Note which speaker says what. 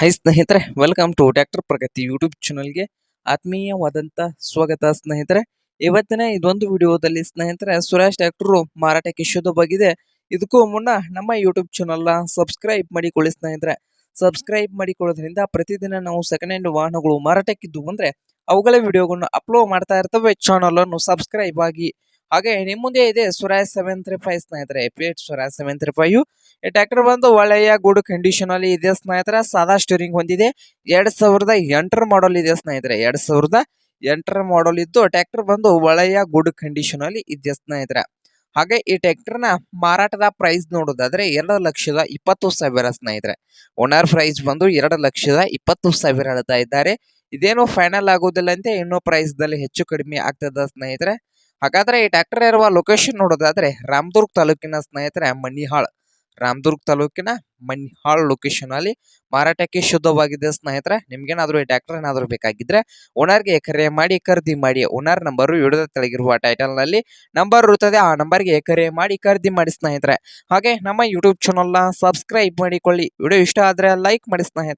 Speaker 1: High ಸ್ನೇಹಿತರೆ welcome to doctor Pragati YouTube ಚಾನಲ್ಗೆ ಆತ್ಮೀಯವಾದಂಥ ಸ್ವಾಗತ ಸ್ನೇಹಿತರೆ. ಇವತ್ತಿನ ಇದೊಂದು ವಿಡಿಯೋದಲ್ಲಿ ಸ್ನೇಹಿತರೆ, ಸುರೇಶ್ ಟ್ರ್ಯಾಕ್ಟರು ಮಾರಾಟಕ್ಕೆ ಶುದ್ಧವಾಗಿದೆ. ಇದಕ್ಕೂ ಮುನ್ನ ನಮ್ಮ ಯೂಟ್ಯೂಬ್ ಚಾನಲ್ನ ಸಬ್ಸ್ಕ್ರೈಬ್ ಮಾಡಿಕೊಳ್ಳಿ ಸ್ನೇಹಿತರೆ. ಸಬ್ಸ್ಕ್ರೈಬ್ ಮಾಡಿಕೊಳ್ಳೋದ್ರಿಂದ ಪ್ರತಿದಿನ ನಾವು ಸೆಕೆಂಡ್ ಹ್ಯಾಂಡ್ ವಾಹನಗಳು ಮಾರಾಟಕ್ಕಿದ್ದು ಅಂದರೆ, ಅವುಗಳ ವಿಡಿಯೋಗಳನ್ನು ಅಪ್ಲೋಡ್ ಮಾಡ್ತಾ ಇರ್ತವೆ. ಚಾನಲನ್ನು ಸಬ್ಸ್ಕ್ರೈಬ್ ಆಗಿ ಹಾಗೆ ನಿಮ್ಮ ಮುಂದೆ ಇದೆ ಸುರಾಜ್ ಸೆವೆನ್ ತ್ರೀ ಫೈವ್ ಸ್ನೇಹಿತರೆ ಎಪಿಎಟ್ ಸುರಾಜ್ ಸೆವೆನ್ ತ್ರೀ ಫೈವ್ ಈ ಟ್ರ್ಯಾಕ್ಟರ್ ಬಂದು ಒಳ್ಳೆಯ ಗುಡ್ ಕಂಡೀಷನ್ ಅಲ್ಲಿ ಇದೆ ಸ್ನೇಹಿತರೆ, ಸಾದಾ ಸ್ಟೀರಿಂಗ್ ಹೊಂದಿದೆ. ಎರಡ್ ಸಾವಿರದ ಎಂಟರ ಮಾಡಲ್ ಇದೆ ಸ್ನೇಹಿತರೆ, ಎರಡ್ ಸಾವಿರದ ಎಂಟರ ಮಾಡಲ್ ಇದ್ದು ಟ್ರ್ಯಾಕ್ಟರ್ ಬಂದು ಒಳ್ಳೆಯ ಗುಡ್ ಕಂಡೀಷನ್ ಅಲ್ಲಿ ಇದೆ ಸ್ನೇಹಿತರೆ. ಹಾಗೆ ಈ ಟ್ಯಾಕ್ಟರ್ನ ಮಾರಾಟದ ಪ್ರೈಸ್ ನೋಡೋದಾದ್ರೆ ಎರಡು ಲಕ್ಷದ ಇಪ್ಪತ್ತು ಸಾವಿರ ಸ್ನೇಹಿತರೆ. ಓನರ್ ಪ್ರೈಸ್ ಬಂದು ಎರಡು ಲಕ್ಷದ ಇಪ್ಪತ್ತು ಸಾವಿರ ಹೇಳ್ತಾ ಇದ್ದಾರೆ. ಇದೇನು ಫೈನಲ್ ಆಗೋದಿಲ್ಲ ಅಂತ, ಇನ್ನೂ ಪ್ರೈಸ್ ದಲ್ಲಿ ಹೆಚ್ಚು ಕಡಿಮೆ ಆಗ್ತದ ಸ್ನೇಹಿತರೆ. ಹಾಗಾದ್ರೆ ಈ ಟ್ರ್ಯಾಕ್ಟರ್ ಇರುವ ಲೊಕೇಶನ್ ನೋಡೋದಾದ್ರೆ ರಾಮದುರ್ಗ್ ತಾಲೂಕಿನ ಸ್ನೇಹಿತರೆ ಮಣಿಹಾಳ್ ರಾಮದುರ್ಗ್ ತಾಲೂಕಿನ ಮಣಿಹಾಳ್ ಲೊಕೇಶನ್ ಅಲ್ಲಿ ಮಾರಾಟಕ್ಕೆ ಶುದ್ಧವಾಗಿದೆ ಸ್ನೇಹಿತರೆ. ನಿಮ್ಗೇನಾದ್ರೂ ಈ ಟ್ರ್ಯಾಕ್ಟರ್ ಏನಾದ್ರು ಬೇಕಾಗಿದ್ರೆ ಓನರ್ಗೆ ಕರೆ ಮಾಡಿ ಖರೀದಿ ಮಾಡಿ, ಓನರ್ ನಂಬರ್ ವಿಡಿಯೋದ ತೆಳಗಿರುವ ಟೈಟಲ್ನಲ್ಲಿ ನಂಬರ್ ಇರುತ್ತದೆ, ಆ ನಂಬರ್ಗೆ ಕರೆ ಮಾಡಿ ಖರೀದಿ ಮಾಡಿ ಸ್ನೇಹಿತರೆ. ಹಾಗೆ ನಮ್ಮ ಯೂಟ್ಯೂಬ್ ಚಾನಲ್ನ ಸಬ್ಸ್ಕ್ರೈಬ್ ಮಾಡಿಕೊಳ್ಳಿ. ವಿಡಿಯೋ ಇಷ್ಟ ಆದ್ರೆ ಲೈಕ್ ಮಾಡಿ ಸ್ನೇಹಿತರೆ.